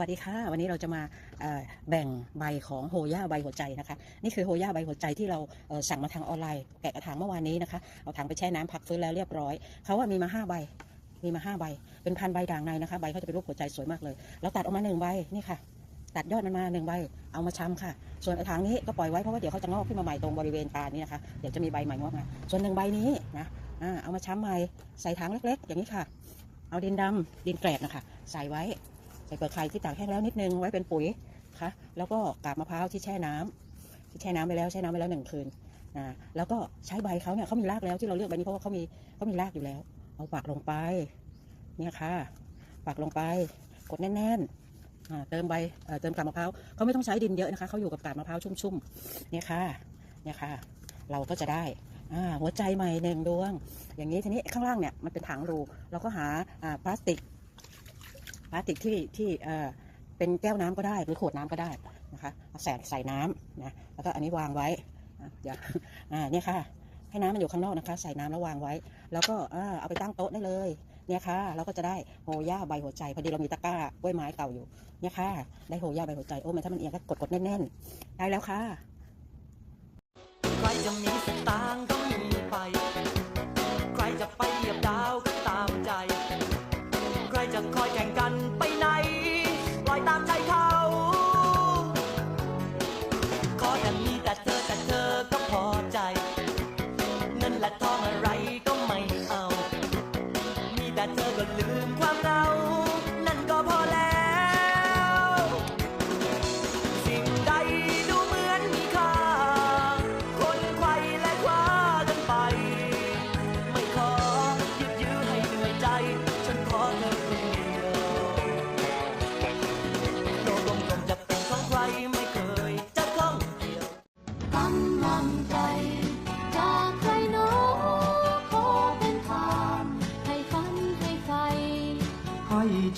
วัสดีค่ะ วันนี้เราจะมาแบ่งใบของโฮย่าใบหัวใจนะคะ นี่คือโฮย่าใบหัวใจที่เราสั่งมาทางออนไลน์แกะกระถางเมื่อวานนี้นะคะ เอาถังไปแช่น้ำพักฟื้นแล้วเรียบร้อย เขาว่ามีมาห้าใบ มีมาห้าใบ เป็นพันใบด่างในนะคะ ใบเขาจะเป็นรูปหัวใจสวยมากเลย เราตัดออกมาหนึ่งใบ นี่ค่ะ ตัดยอดมันมาหนึ่งใบ เอามาชำค่ะ ส่วนไอ้ถังนี้ก็ปล่อยไว้เพราะว่าเดี๋ยวเขาจะงอกขึ้นมาใหม่ตรงบริเวณตานี้นะคะ เดี๋ยวจะมีใบใหม่งอกมาส่วนหนึ่งใบนี้นะเอามาช้ำใหม่ ใส่ถังเล็กๆ อย่างนี้ค่ะ เอาดินดำดินแกรบนะคะ ใส่ไว้ ใส่เปลือกไข่ที่ตากแห้งแล้วนิดนึงไว้เป็นปุ๋ยค่ะแล้วก็กาบมะพร้าวที่แช่น้ำที่แช่น้ำไปแล้วแช่น้ำไปแล้วหนึ่งคืนนะแล้วก็ใช้ใบเขาเนี่ยเขามีรากแล้วที่เราเลือกใบนี้เพราะว่าเขามีเขามีรากอยู่แล้ว เอาปักลงไปเนี่ยค่ะปักลงไปกดแน่นๆเติมใบเติมกาบมะพร้าวเขาไม่ต้องใช้ดินเยอะนะคะเขาอยู่กับกาบมะพร้าวชุ่มๆเนี่ยค่ะเนี่ยค่ะ เราก็จะได้หัวใจใหม่หนึ่งดวง อย่างนี้ทีนี้ข้างล่างเนี่ยมันเป็นถังรูเราก็หาพลาสติก พลาสติกที่ที่เอ่อเป็นแก้วน้ำก็ได้หรือขวดน้ำก็ได้นะคะเอาใส่ใส่น้ำนะแล้วก็อันนี้วางไว้อะเดี๋ยวอ่าเนี่ยค่ะ ให้น้ำมันอยู่ข้างนอกนะคะ ใส่น้ำแล้ววางไว้ แล้วก็เอาไปตั้งโต๊ะได้เลยเนี่ยค่ะเราก็จะได้โฮย่าใบหัวใจพอดีเรามีตะกร้ากล้วยไม้เก่าอยู่เนี่ยค่ะ ได้โฮย่าใบหัวใจโอ้มันถ้ามันเอียงก็กดกดแน่นๆได้แล้วค่ะใครจะมีสตางค์ก็ ก็ลืมความรัก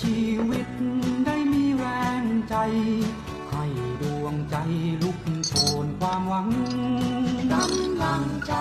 ชีวิตได้มีแรงใจ ให้ดวงใจลุกโชนความหวังกำลังใจ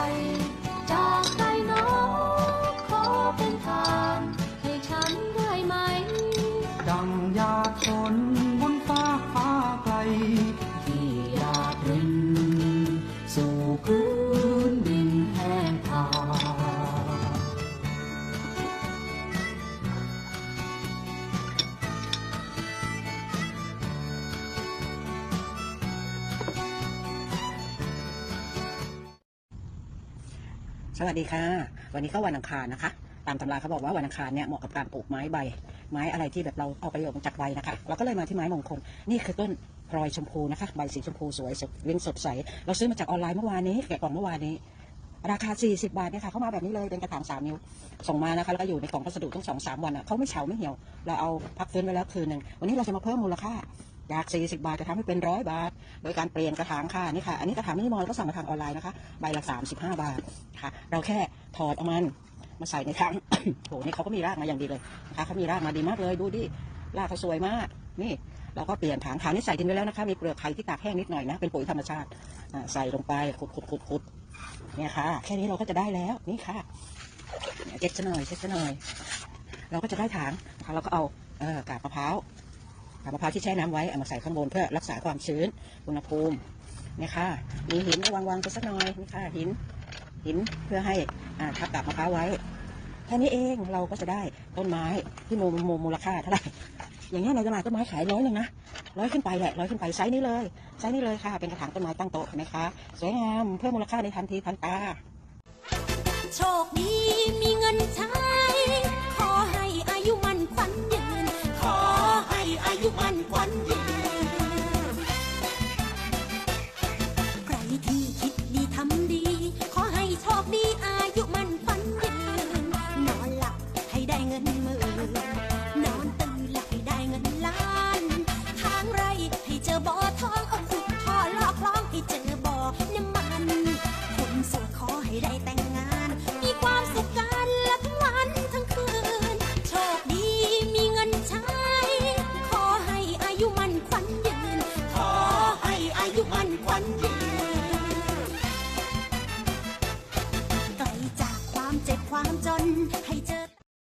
สวัสดีค่ะ วันนี้ก็วันอังคารนะคะ ตามตำราเขาบอกว่าวันอังคารเนี่ยเหมาะกับการปลูกไม้ใบ ไม้อะไรที่แบบเราเอาประโยชน์จากใบนะคะ เราก็เลยมาที่ไม้มงคล นี่คือต้นพลอยชมพูนะคะ ใบสีชมพูสวยสดลิ้นสดใส เราซื้อมาจากออนไลน์เมื่อวานนี้แกะกล่องเมื่อวานนี้ ราคา 40 บาทเนี่ยค่ะเข้ามาแบบนี้เลยเป็นกระถาง3นิ้ว ส่งมานะคะแล้วก็อยู่ในกล่องพัสดุตั้งสองสามวันอะเขาไม่เฉาไม่เหี่ยว เราเอาพักฟื้นไว้แล้วคืนหนึ่งวันนี้เราจะมาเพิ่มมูลค่า จาก 40 บาทจะทำให้เป็นร้อยบาท โดยการเปลี่ยนกระถางค่ะนี่ค่ะ อันนี้กระถางมินิมอลก็สั่งมาทางออนไลน์นะคะ ใบละ 35 บาทค่ะ เราแค่ถอดเอามันมาใส่ในถัง โหนี่เขาก็มีรากมาอย่างดีเลยนะคะเขามีรากมาดีมากเลยดูดิ รากเขาสวยมาก นี่เราก็เปลี่ยนถังถังนี่ใส่ดินไว้แล้วนะคะ มีเปลือกไข่ที่ตากแห้งนิดหน่อยนะ เป็นปุ๋ยธรรมชาติอ่าใส่ลงไปขุดขุดขุดขุดเนี่ยค่ะ แค่นี้เราก็จะได้แล้ว นี่ค่ะเช็ดซะหน่อยเช็ดซะหน่อย เราก็จะได้ถังนะคะเราก็เอาเออกาบมะพร้าว มะพร้าวที่แช่น้ำไว้เอามาใส่ข้างบนเพื่อรักษาความชื้นอุณหภูมินี่ค่ะมีหินวางวางๆไปสักหน่อยนี่ค่ะหินหินเพื่อให้ทับกาบมะพร้าวไว้แค่นี้เองเราก็จะได้ต้นไม้ที่มูมูมูลค่าเท่าไหร่อย่างนี้ในตลาดต้นไม้ขายร้อยหนึ่งนะร้อยขึ้นไปแหละร้อยขึ้นไปไซส์นี้เลยไซส์นี้เลยค่ะ เป็นกระถางต้นไม้ตั้งโต๊ะเห็นไหมคะสวยงามเพิ่มมูลค่าในทันทีทันตาโชคดีมีเงิน one.